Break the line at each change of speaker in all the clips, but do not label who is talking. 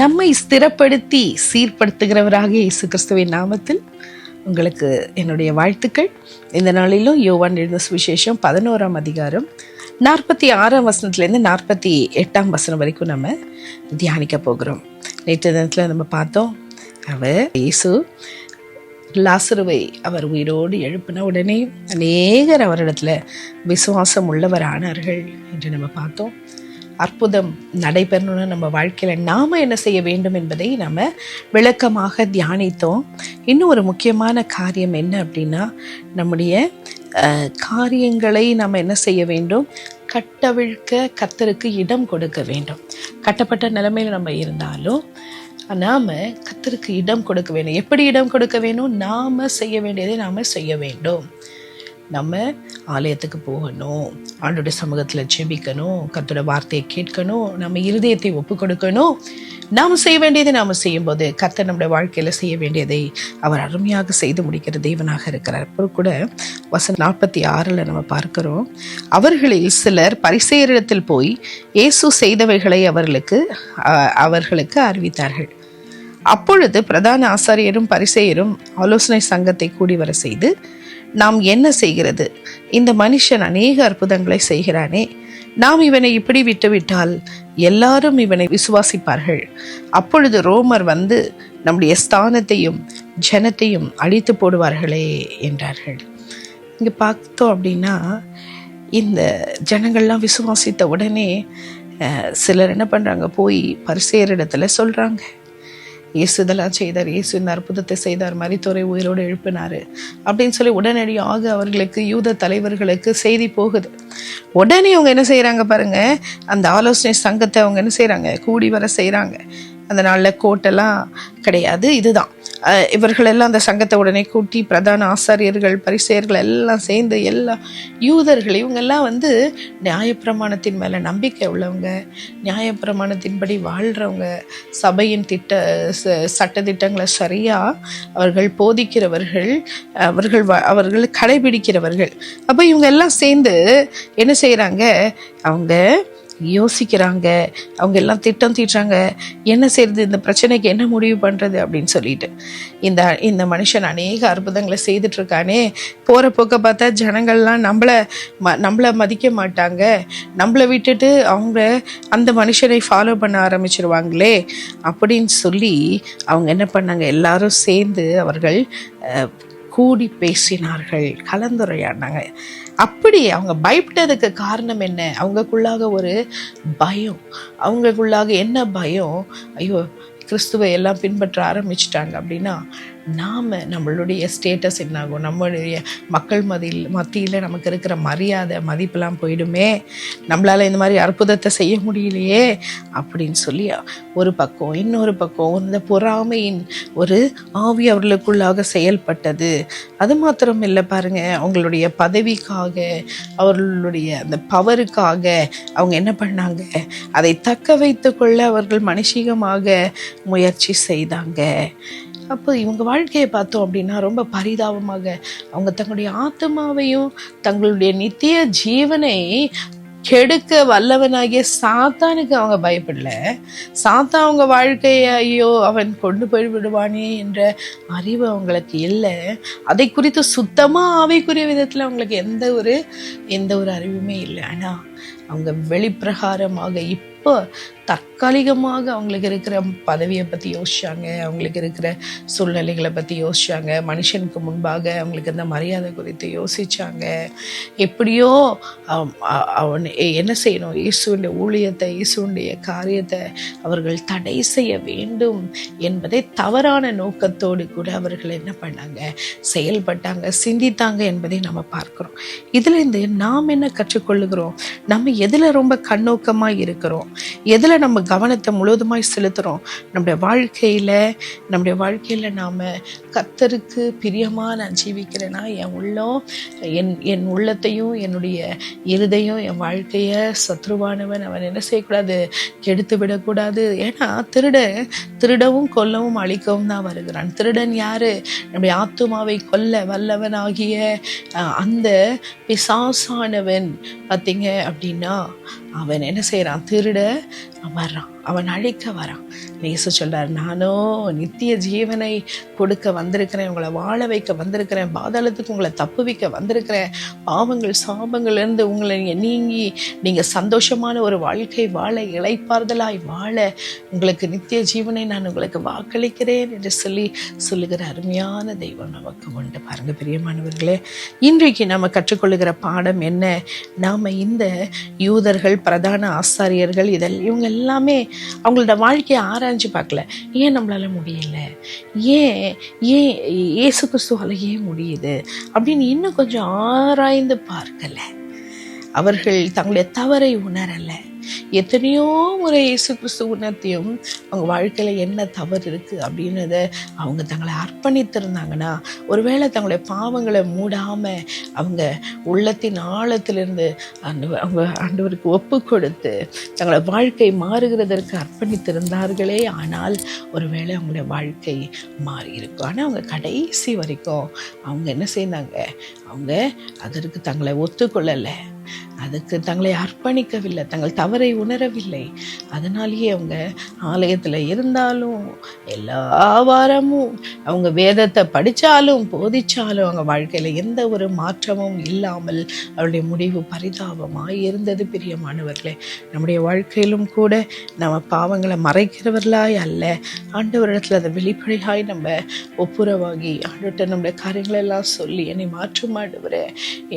நம்மை ஸ்திரப்படுத்தி சீர்படுத்துகிறவராக இயேசு கிறிஸ்துவின் நாமத்தில் உங்களுக்கு என்னுடைய வாழ்த்துக்கள். இந்த நாளிலும் யோவான் எழுத சுவிசேஷம் பதினோராம் அதிகாரம் நாற்பத்தி ஆறாம் வசனத்துலேருந்து நாற்பத்தி எட்டாம் வசனம் வரைக்கும் நம்ம தியானிக்க போகிறோம். நேற்று தினத்தில் நம்ம பார்த்தோம் அவர் இயேசு லாசருவை அவர் உயிரோடு எழுப்பின உடனே அநேகர் அவரிடத்துல விசுவாசம் உள்ளவரானார்கள் என்று நம்ம பார்த்தோம். அற்புதம் நடைபெறணும்னு நம்ம வாழ்க்கையில் நாம் என்ன செய்ய வேண்டும் என்பதை நம்ம விளக்கமாக தியானித்தோம். இன்னும் ஒரு முக்கியமான காரியம் என்ன அப்படின்னா நம்முடைய காரியங்களை நம்ம என்ன செய்ய வேண்டும்? கட்டவிழ்க்க கத்தருக்கு இடம் கொடுக்க வேண்டும். கட்டப்பட்ட நிலைமையில் நம்ம இருந்தாலும் நாம கத்தருக்கு இடம் கொடுக்க வேணும். எப்படி இடம் கொடுக்க வேணும்? நாம செய்ய வேண்டியதை நாம செய்ய வேண்டும். நம்ம ஆலயத்துக்கு போகணும் ஆண்டோட சமூகத்தில் செபிக்கணும் கத்தோட வார்த்தையை கேட்கணும் நம்ம இருதயத்தை ஒப்பு கொடுக்கணும் நாம் செய்ய வேண்டியதை நாம் செய்யும்போது கர்த்தர் நம்முடைய வாழ்க்கையில் செய்ய வேண்டியதை அவர் அருமையாக செய்து முடிக்கிற தேவனாக இருக்கிறார். அப்புறம் கூட வசனம் நாற்பத்தி ஆறில் நம்ம பார்க்கிறோம் அவர்களில் சிலர் பரிசெயரிடத்தில் போய் இயேசு செய்தவைகளை அவர்களுக்கு அஹ், அவர்களுக்கு அறிவித்தார்கள். அப்பொழுது பிரதான ஆசாரியரும் பரிசெயரும் ஆலோசனை சங்கத்தை கூடி வர செய்து நாம் என்ன செய்கிறது? இந்த மனுஷன் அநேக அற்புதங்களை செய்கிறானே. நாம் இவனை இப்படி விட்டுவிட்டால் எல்லாரும் இவனை விசுவாசிப்பார்கள். அப்பொழுது ரோமர் வந்து நம்முடைய ஸ்தானத்தையும் ஜனத்தையும் அழித்து போடுவார்களே என்றார்கள். இங்கே பார்த்தோம் அப்படின்னா இந்த ஜனங்கள்லாம் விசுவாசித்த உடனே சிலர் என்ன பண்ணுறாங்க போய் பரிசேரிடத்துல சொல்கிறாங்க இயேசு இதெல்லாம் செய்தார் இயேசு இந்த அற்புதத்தை செய்தார் மரித்தோரை உயிரோடு எழுப்பினார் அப்படின்னு சொல்லி உடனடியாக அவர்களுக்கு யூத தலைவர்களுக்கு செய்தி போகுது. உடனே அவங்க என்ன செய்கிறாங்க பாருங்கள் அந்த ஆலோசனை சங்கத்தை அவங்க என்ன செய்கிறாங்க கூடி வர செய்கிறாங்க அந்த நாளில் கோட்டெல்லாம் கிடையாது இதுதான். இவர்களெல்லாம் அந்த சங்கத்தை உடனே கூட்டி பிரதான ஆசாரியர்கள் பரிசெயர்கள் எல்லாம் சேர்ந்து எல்லா யூதர்கள் இவங்கெல்லாம் வந்து நியாயப்பிரமாணத்தின் மேலே நம்பிக்கை உள்ளவங்க நியாயப்பிரமாணத்தின்படி வாழ்கிறவங்க சபையின் திட்ட ச- சட்டதிட்டங்களை சரியாக அவர்கள் போதிக்கிறவர்கள் அவர்கள் வ- அவர்கள் கடைபிடிக்கிறவர்கள். அப்போ இவங்க எல்லாம் சேர்ந்து என்ன செய்கிறாங்க அவங்க யோசிக்கிறாங்க. அவங்க எல்லாம் திட்டம் தீட்டுறாங்க. என்ன செய்யறது இந்த பிரச்சனைக்கு என்ன முடிவு பண்ணுறது அப்படின்னு சொல்லிட்டு. இந்த இந்த மனுஷன் அநேக அற்புதங்களை செய்துட்ருக்கானே. போகிற போக்க பார்த்தா ஜனங்கள்லாம் நம்மளை ம நம்மளை மதிக்க மாட்டாங்க. நம்மளை விட்டுட்டு அவங்க அந்த மனுஷனை ஃபாலோ பண்ண ஆரம்பிச்சிருவாங்களே. அப்படின்னு சொல்லி அவங்க என்ன பண்ணாங்க? எல்லாரும் சேர்ந்து அவர்கள் கூடி பேசினார்கள் கலந்துரையாடினாங்க. அப்படி அவங்க பயப்பட்டதுக்கு காரணம் என்ன? அவங்களுக்குள்ளாக ஒரு பயம். அவங்களுக்குள்ளாக என்ன பயம்? ஐயோ கிறிஸ்துவை எல்லாம் பின்பற்ற ஆரம்பிச்சிட்டாங்க அப்படின்னா நாம் நம்மளுடைய ஸ்டேட்டஸ் என்னாகும்? நம்மளுடைய மக்கள் மதியில் மத்தியில் நமக்கு இருக்கிற மரியாதை மதிப்பெல்லாம் போயிடுமே. நம்மளால் இந்த மாதிரி அற்புதத்தை செய்ய முடியலையே அப்படின்னு சொல்லி ஒரு பக்கம் இன்னொரு பக்கம் இந்த பொறாமையின் ஒரு ஆவி அவர்களுக்குள்ளாக செயல்பட்டது. அது மாத்திரம் இல்லை பாருங்க அவங்களுடைய பதவிக்காக அவர்களுடைய அந்த பவருக்காக அவங்க என்ன பண்ணாங்க? அதை தக்க வைத்து கொள்ள அவர்கள் மனுஷிகமாக முயற்சி செய்தாங்க. அப்போ இவங்க வாழ்க்கையை பார்த்தோம் அப்படின்னா ரொம்ப பரிதாபமாக அவங்க தங்களுடைய ஆத்மாவையும் தங்களுடைய நித்திய ஜீவனை கெடுக்க வல்லவனாகிய சாத்தானுக்கு அவங்க பயப்படல. சாத்தா அவங்க வாழ்க்கையை ஐயோ அவன் கொண்டு போய் விடுவானே என்ற அறிவு அவங்களுக்கு இல்லை. அதை குறித்து சுத்தமாக ஆவைக்குரிய விதத்தில் அவங்களுக்கு எந்த ஒரு எந்த ஒரு அறிவுமே இல்லை. ஆனால் அவங்க வெளிப்பிரகாரமாக இப்போ தற்காலிகமாக அவங்களுக்கு இருக்கிற பதவியை பற்றி யோசிச்சாங்க அவங்களுக்கு இருக்கிற சூழ்நிலைகளை பற்றி யோசிச்சாங்க மனுஷனுக்கு முன்பாக அவங்களுக்கு அந்த மரியாதை குறித்து யோசிச்சாங்க. எப்படியோ அவன் என்ன செய்யணும்? இயேசுடைய ஊழியத்தை இயேசுடைய காரியத்தை அவர்கள் தடை செய்ய வேண்டும் என்பதை தவறான நோக்கத்தோடு கூட அவர்கள் என்ன பண்ணாங்க? செயல்பட்டாங்க சிந்தித்தாங்க என்பதை நம்ம பார்க்குறோம். இதுலேருந்து நாம் என்ன கற்றுக்கொள்ளுகிறோம்? நம்ம எதில் ரொம்ப கண்ணோக்கமாக இருக்கிறோம்? எதில் நம்ம கவனத்தை முழுவதுமாய் செலுத்துகிறோம் நம்முடைய வாழ்க்கையில் நம்முடைய வாழ்க்கையில் நாம் கத்தருக்கு பிரியமாக நான் ஜீவிக்கிறேன்னா என் உள்ளம் என் என் உள்ளத்தையும் என்னுடைய இருதையும் என் வாழ்க்கையை சத்ருவானவன் அவன் என்ன செய்யக்கூடாது? கெடுத்து விடக்கூடாது. ஏன்னா திருடன் திருடவும் கொல்லவும் அழிக்கவும் தான் வருகிறான். திருடன் யாரு? நம்முடைய ஆத்துமாவை கொல்ல வல்லவன் ஆகிய அஹ், அந்த பிசாசானவன். பார்த்தீங்க அப்படின்னா அவன் என்ன செய்கிறான் திருட கூட வர்றான். அவன் அழிக்க வரான். நேசு சொல்கிறார் நானோ நித்திய ஜீவனை கொடுக்க வந்திருக்கிறேன் உங்களை வாழ வைக்க வந்திருக்கிறேன் பாதாளத்துக்கு உங்களை தப்பு வைக்க வந்திருக்கிறேன். பாவங்கள் சாபங்கள்லேருந்து உங்களை நீங்கள் நீங்கி நீங்கள் சந்தோஷமான ஒரு வாழ்க்கை வாழ இழைப்பார்தலாய் வாழ உங்களுக்கு நித்திய ஜீவனை நான் உங்களுக்கு வாக்களிக்கிறேன் என்று சொல்லி சொல்லுகிற அருமையான தெய்வம் நமக்கு உண்டு. பாருங்க பிரியமானவர்களே இன்றைக்கு நம்ம கற்றுக்கொள்ளுகிற பாடம் என்ன? நாம் இந்த யூதர்கள் பிரதான ஆசாரியர்கள் இதெல்லாம் இவங்க எல்லாமே அவங்களோட வாழ்க்கையை ஆராய்ஞ்சு பார்க்கல. ஏன் நம்மளால முடியல? ஏன் ஏன் இயேசு கிறிஸ்துவாலையே ஏன் முடியுது? அப்படின்னு இன்னும் கொஞ்சம் ஆராய்ந்து பார்க்கலை. அவர்கள் தங்களுடைய தவறை உணரலை. எத்தனையோ முறை இயேசு கிறிஸ்து உணர்த்தியும் அவங்க வாழ்க்கையில் என்ன தவறு இருக்குது அப்படின்றத அவங்க தங்களை அர்ப்பணித்திருந்தாங்கன்னா ஒருவேளை தங்களுடைய பாவங்களை மூடாமல் அவங்க உள்ளத்தின் ஆழத்திலிருந்து அந்த அவங்க ஆண்டவருக்கு ஒப்பு கொடுத்து தங்களை வாழ்க்கை மாறுகிறதற்கு அர்ப்பணித்திருந்தார்களே ஆனால் ஒருவேளை அவங்களுடைய வாழ்க்கை மாறி இருக்கும். ஆனால் அவங்க கடைசி வரைக்கும் அவங்க என்ன செய்தாங்க? அவங்க அதற்கு தங்களை ஒத்துக்கொள்ளலை. அதுக்கு தங்களை அர்ப்பணிக்கவில்லை தங்கள் தவறை உணரவில்லை. அதனாலேயே அவங்க ஆலயத்தில் இருந்தாலும் எல்லா வாரமும் அவங்க வேதத்தை படித்தாலும் போதிச்சாலும் அவங்க வாழ்க்கையில் எந்த ஒரு மாற்றமும் இல்லாமல் அவருடைய முடிவு பரிதாபமாக இருந்தது பிரியமானவர்களே. நம்முடைய வாழ்க்கையிலும் கூட நம்ம பாவங்களை மறைக்கிறவர்களாய் அல்ல. ஆண்டவரிடத்தில் அதை வெளிப்படையாய் நம்ம ஒப்புரவாகி ஆண்டுகிட்ட நம்முடைய காரியங்களை எல்லாம் சொல்லி என்னை மாற்றும் ஆண்டவரே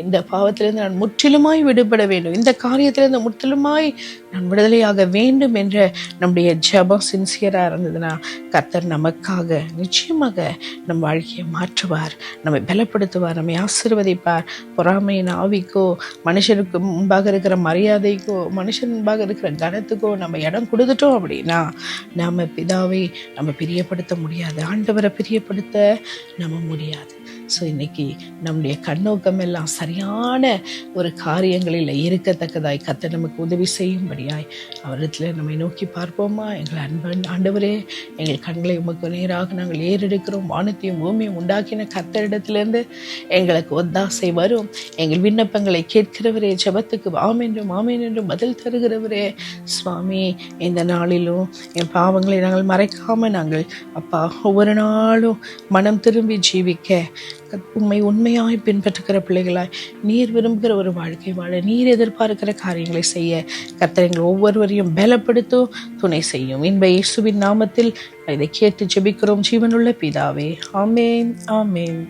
இந்த பாவத்திலேருந்து நான் முற்றிலுமாய் செயல்பட வேண்டும். இந்த காரியத்திலிருந்து முற்றிலுமாய் நான் விடுதலையாக வேண்டும் என்ற நம்முடைய ஜபம் சின்சியராக இருந்ததுன்னா கர்த்தர் நமக்காக நிச்சயமாக நம் வாழ்க்கையை மாற்றுவார் நம்மை பலப்படுத்துவார் நம்மை ஆசீர்வதிப்பார். பொறாமையின் ஆவிக்கோ மனுஷனுக்கு முன்பாக இருக்கிற மரியாதைக்கோ மனுஷன் முன்பாக இருக்கிற கனத்துக்கோ நம்ம இடம் கொடுத்துட்டோம் அப்படின்னா நம்ம பிதாவை நம்ம பிரியப்படுத்த முடியாது. ஆண்டவரை பிரியப்படுத்த நம்ம முடியாது. ஸோ இன்னைக்கு நம்முடைய கண்ணோக்கம் எல்லாம் சரியான ஒரு காரியங்களில் இருக்கத்தக்கதாய் கத்த நமக்கு உதவி செய்யும்படியாய் அவரிடத்தில் நம்மை நோக்கி பார்ப்போமா? எங்கள் அன்பன் ஆண்டவரே எங்கள் கண்களை உமக்கு நேராக நாங்கள் ஏறெடுக்கிறோம். வானத்தையும் பூமியும் உண்டாக்கின கத்தரிடத்திலேருந்து எங்களுக்கு ஒத்தாசை வரும். எங்கள் விண்ணப்பங்களை கேட்கிறவரே ஜெபத்துக்கு ஆம் ஆமேன் என்றும் பதில் தருகிறவரே. சுவாமி இந்த நாளிலும் என் பாவங்களை நாங்கள் மறைக்காமல் நாங்கள் அப்பா ஒவ்வொரு நாளும் மனம் திரும்பி ஜீவிக்க கத்- உம்மை உண்மையாய் பின்பற்றுகிற பிள்ளைகளாய் நீர் விரும்புகிற ஒரு வாழ்க்கை வாழ நீர் எதிர்பார்க்கிற காரியங்களை செய்ய கர்த்தர் எங்கள் ஒவ்வொருவரையும் பலப்படுத்தும் துணை செய்யும். இன்ப இயேசுவின் நாமத்தில் இதை கேட்டு ஜெபிக்கிறோம். ஜீவனுள்ள பிதாவே ஆமேன் ஆமேன்.